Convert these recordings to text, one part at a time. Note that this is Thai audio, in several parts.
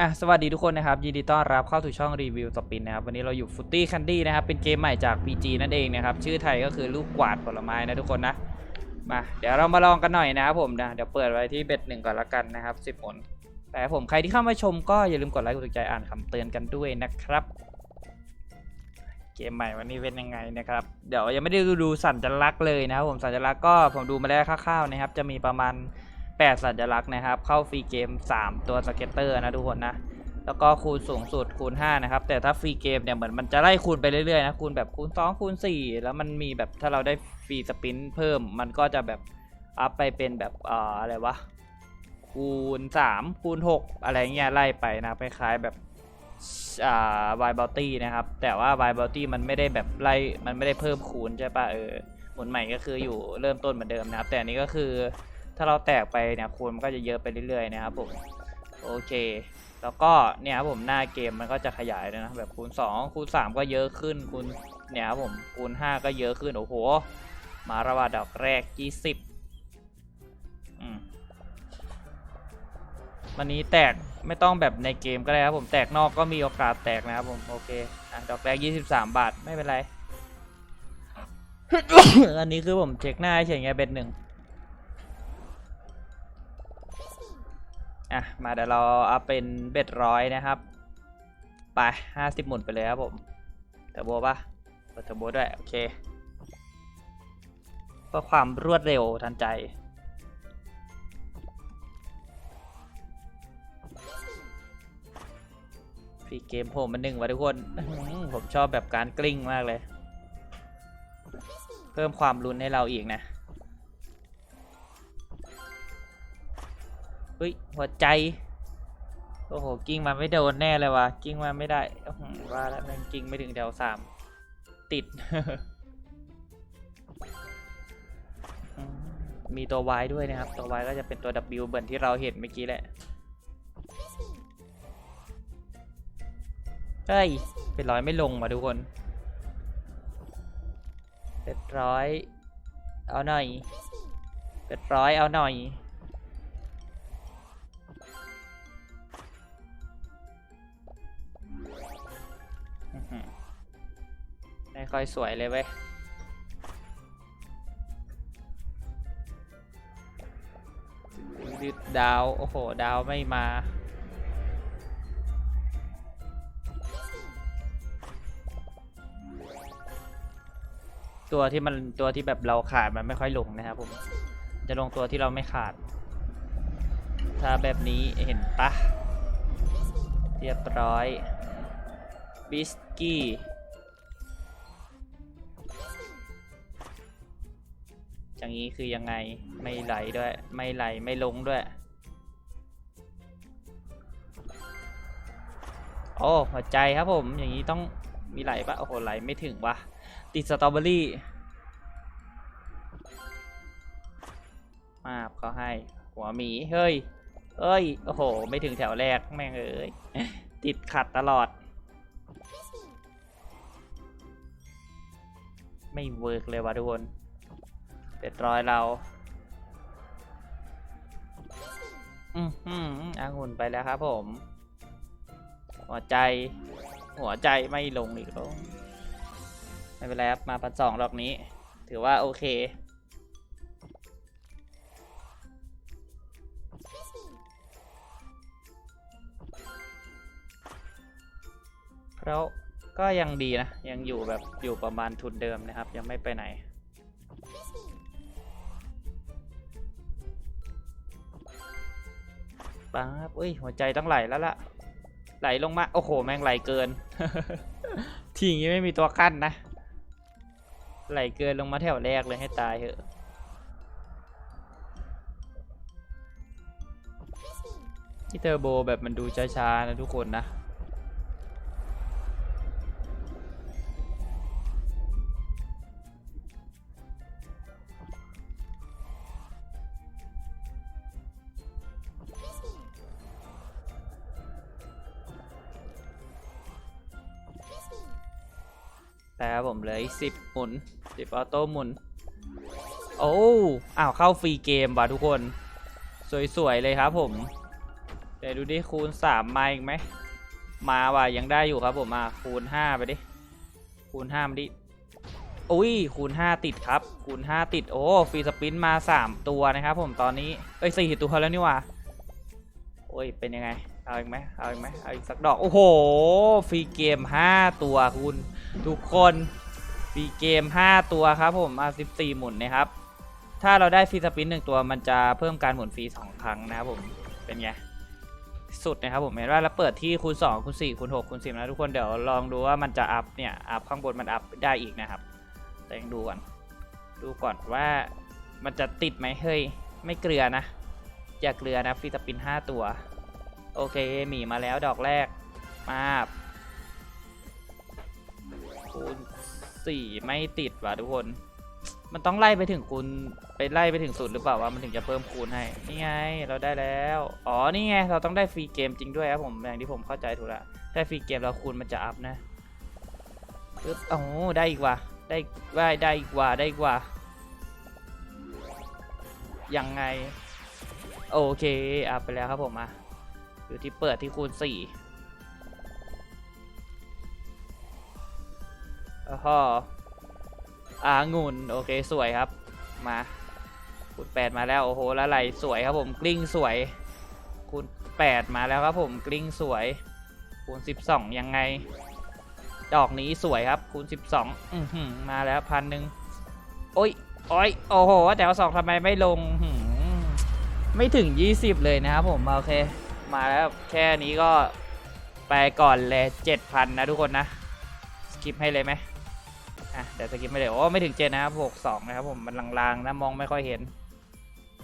อะสวัสดีทุกคนนะครับยินดีต้อนรับเข้าสู่ช่องรีวิวสปินนะครับวันนี้เราอยู่ฟุตตี้คันดี้นะครับเป็นเกมใหม่จาก PG นั่นเองนะครับชื่อไทยก็คือลูกกวาดผลไม้นะทุกคนนะมาเดี๋ยวเรามาลองกันหน่อยนะครับผมนะเดี๋ยวเปิดไว้ที่เบ็ดหนึ่งก่อนละกันนะครับสิบผลแต่ผมใครที่เข้ามาชมก็อย่าลืมกดไลค์กดติดใจอ่านคำเตือนกันด้วยนะครับ เกมใหม่วันนี้เป็นยังไงนะครับเดี๋ยวยังไม่ได้ดูสัญลักษณ์เลยนะครับผมสัญลักษณ์ก็ผมดูมาแล้วคร่าวๆนะครับจะมีประมาณ 8 สัญลักษณ์นะครับ เข้าฟรีเกม 3 ตัวสเก็ตเตอร์นะทุกคนนะ แล้วก็คูณสูงสุดคูณ 5 นะครับ แต่ถ้าฟรีเกมเนี่ยเหมือนมันจะไล่คูณไปเรื่อยๆนะคูณแบบคูณ 2 คูณ 4 แล้วมันมีแบบถ้าเราได้ฟรีสปินเพิ่ม มันก็จะแบบอัพไปเป็นแบบเอ่ออะไรวะคูณ 3 คูณ 6 อะไรเงี้ยไล่ไปนะคล้ายๆแบบอ่าวายบอลตี้นะครับ แต่ว่าวายบอลตี้มันไม่ได้แบบไล่มันไม่ได้เพิ่มคูณใช่ปะเออหมุนใหม่ก็คืออยู่เริ่มต้นเหมือนเดิมนะครับ แต่อันนี้ก็คือ ถ้าเราแตกไปเนี่ยคูณมันก็จะเยอะไปเรื่อยๆนะครับผมโอเค แล้วก็เนี่ยครับผมหน้าเกมมันก็จะขยายนะแบบคูณ 2 คูณ 3 ก็เยอะขึ้นคูณเนี่ยครับผมคูณ 5 ก็เยอะขึ้นโอ้โหมาระบาดดอกแรก 20อืมวันนี้แตกไม่ต้องแบบในเกมก็ได้ครับผมแตกนอกก็มีโอกาสแตกนะครับผมโอเคอะดอกแรก 23 บาทไม่เป็นไร อันนี้คือผมเช็คหน้าเฉยๆไงเบ็ดหนึ่ง อะ มาเดี๋ยวเราเอาเป็นเบ็ดร้อยนะครับ ไปห้าสิบหมุนไปเลยครับผมเทอร์โบปะเปิดเทอร์โบด้วย โอเคเพื่อความรวดเร็วทันใจ ฟรีเกมผมมันหนึ่งวะทุกคน ผมชอบแบบการกลิ้งมากเลย เพิ่มความรุนให้เราอีกนะ ฮ้ยหัวใจ โอ้โหกิ้งมาไม่โดนแน่เลยว่ะกิ้งมาไม่ได้อื้อหือว่าแล้วมันกิ้งไม่ถึงแถวสามติด มีตัว Y ด้วยนะครับ ตัว Y ก็จะเป็นตัว W เหมือนที่เราเห็นเมื่อกี้แหละเฮ้ยเป็นร้อยไม่ลงว่ะทุกคนเป็นร้อย เอาหน่อยเป็นร้อยเอาหน่อย ค่อยสวยเลยเว้ยดิดดาว โอ้โห ดาวไม่มา ตัวที่มันตัวที่แบบเราขาดมันไม่ค่อยลงนะครับผม จะลงตัวที่เราไม่ขาด ถ้าแบบนี้เห็นปะเรียบร้อย บิสกี้ อย่างนี้คือยังไงไม่ไหลด้วย ไม่ไหลไม่ลงด้วย โอ้หัวใจครับผมอย่างนี้ต้องมีไหลปะโอ้โหไหลไม่ถึงวะติดสตรอเบอรี่มาบเขาให้ หัวหมีเฮ้ยเอ้ยโอ้โห ไม่ถึงแถวแรกแม่งเอ้ยติดขัดตลอด ไม่เวิร์กเลยวะทุกคน เป็ดร้อยเรา อืมอืมองุ่นไปแล้วครับผม หัวใจ หัวใจไม่ลงอีกแล้วไม่เป็นไรครับ มาพันสองดอกนี้ ถือว่าโอเคเพราะก็ยังดีนะ ยังอยู่แบบอยู่ประมาณทุนเดิมนะครับ ยังไม่ไปไหน ปั๊บเอ้ยหัวใจต้องไหลแล้วล่ะ ไหลลงมา โอ้โห แม่งไหลเกิน ทีอย่างงี้ไม่มีตัวกั้นนะ ไหลเกินลงมาแถวแรกเลยให้ตายเถอะ ที่เทอร์โบแบบมันดูช้าๆนะทุกคนนะ ครับผมเหลืออีกสิบหมุนสิบออโต้หมุน โอ้อ้าวเข้าฟรีเกมว่ะทุกคน สวยๆเลยครับผมเดี๋ยวดูดิคูณสามมาอีกไหมมาว่ะยังได้อยู่ครับผมมาคูณห้าไปดิคูณห้ามาดิอุ้ยคูณห้าติดครับ คูณห้าติดโอ้ฟรีสปินมาสามตัวนะครับผมตอนนี้เอ้ยสี่ตัวแล้วนี่ว่ะโอ้ยเป็นยังไง เอาอีกไหมเอาอีกไหมเอาอีกสักดอก โอ้โห ฟรีเกมห้าตัวคุณ ทุกคน ฟรีเกมห้าตัวครับผมมาสิบสี่หมุนนะครับ ถ้าเราได้ฟรีสปินหนึ่งตัวมันจะเพิ่มการหมุนฟรีสองครั้งนะครับผม เป็นไง สุดนะครับผม เห็นว่าเราเปิดที่คูณ2คูณ4คูณ6คูณ10นะทุกคน เดี๋ยวลองดูว่ามันจะอัพเนี่ย อัพข้างบนมันอัพได้อีกนะครับ แต่ยังดูก่อน ดูก่อนว่ามันจะติดไหมเฮ้ย ไม่เกลือนะ อย่าเกลือนะฟรีสปิน 5 ตัว โอเคหมีมาแล้วดอกแรก มาคูณ4ไม่ติดว่ะทุกคน มันต้องไล่ไปถึงคูณไปไล่ไปถึงศูนย์หรือเปล่าว่ามันถึงจะเพิ่มคูณให้ นี่ไงเราได้แล้ว อ๋อ นี่ไงเราต้องได้ฟรีเกมจริงด้วยครับผมอย่างที่ผมเข้าใจถูกแล้วได้ฟรีเกมแล้วคูณมันจะอัพนะปึ๊บโอ้ได้อีกว่ะได้ได้ได้อีกว่าได้อีกว่ายังไง โอเคอัพไปแล้วครับผมมา อยู่ที่เปิดที่คูณสี่อ๋ออางุ่นโอเคสวยครับ มาคูณแปดมาแล้ว โอ้โหแล้วไหลสวยครับผมกลิ้งสวย คูณแปดมาแล้วครับผมกลิ้งสวย คูณสิบสองยังไง ดอกนี้สวยครับ คูณสิบสองอือหือมาแล้วพันหนึ่งโอ้ยโอ้ยโอ้โหแถวสองทำไมไม่ลงไม่ถึง20เลยนะครับผม โอเค มาแล้วแค่นี้ก็ไปก่อนเลย7,000นนะทุกคนนะ สกิปให้เลยไหมอะเดี๋ยวสกิปไม่ได้โอ้ไม่ถึงเจ็ดนะครับหกสองนะครับผมมันลางๆนะมองไม่ค่อยเห็น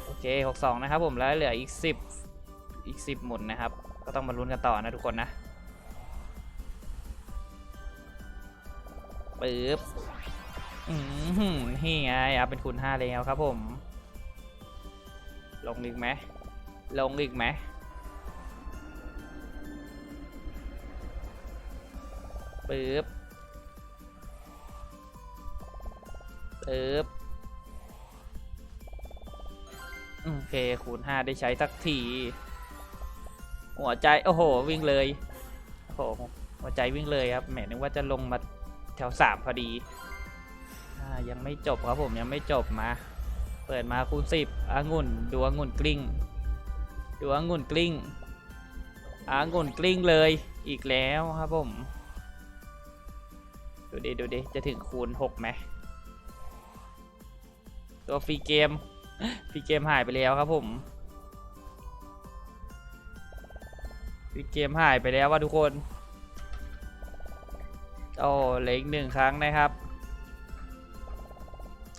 โอเคหกสองนะครับผมแล้วเหลืออีกสิบอีกสิบหมุนนะครับ ก็ต้องมาลุ้นกันต่อนะทุกคนนะปึ๊บอืมนี่ไงเอาเป็นคูณห้าแล้วครับผม ลงอีกไหมลงอีกไหม ปึ๊บปึ๊บโอเคคูณ5ได้ใช้สักที หัวใจ โอ้โห วิ่งเลย โอ้โห หัวใจวิ่งเลยครับแหมนึกว่าจะลงมาแถว3พอดีอยังไม่จบครับผมยังไม่จบมา เปิดมาคูณ10องุ่นดูองุ่นกลิ้งดูองุ่นกลิ้งองุ่นกลิ้งเลยอีกแล้วครับผม ดูดิดูดิจะถึงคูณ6ไหมตัวฟรีเกมฟรีเกมหายไปแล้วครับผมฟรีเกมหายไปแล้วว่าทุกคนโอ้เหลืออีกหนึ่งครั้งนะครับ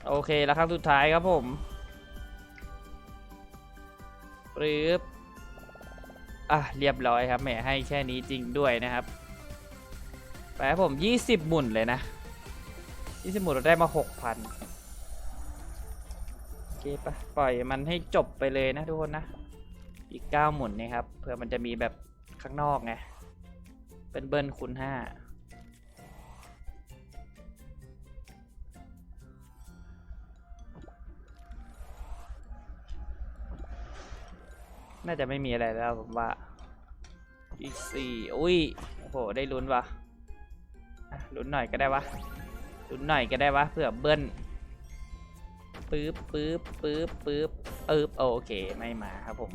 โอเคแล้วครั้งสุดท้ายครับผมปึ๊บอะเรียบร้อยครับแหมให้แค่นี้จริงด้วยนะครับ ไปครับผม 20 หมุนเลยนะ 20 หมุนเราได้มา 6,000 โอเคปะปล่อยมันให้จบไปเลยนะทุกคนนะ อีก 9 หมุนนี่ครับเผื่อมันจะมีแบบข้างนอกไง เป็นเบิ้ลคูณห้าน่าจะไม่มีอะไรแล้วผมว่า อีกสี่อุ้ย โอ้โห ได้ลุ้นวะ่ะ ลุ้นหน่อยก็ได้วะลุ้นหน่อยก็ได้วะเผื่อเบิ้ลปึ๊บปึ๊บปึ๊บปึ๊บปึ๊บโอเคไม่มาครับผม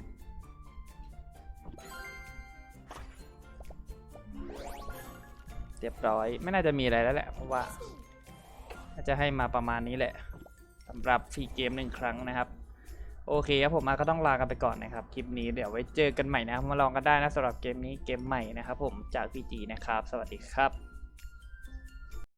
เรียบร้อยไม่น่าจะมีอะไรแล้วแหละเพราะว่าน่าจะให้มาประมาณนี้แหละสำหรับฟรีเกมหนึ่งครั้งนะครับ โอเคครับผมมาก็ต้องลากันไปก่อนนะครับ คลิปนี้เดี๋ยวไว้เจอกันใหม่นะมาลองกันได้นะสำหรับเกมนี้เกมใหม่นะครับผมจาก PG นะครับ สวัสดีครับ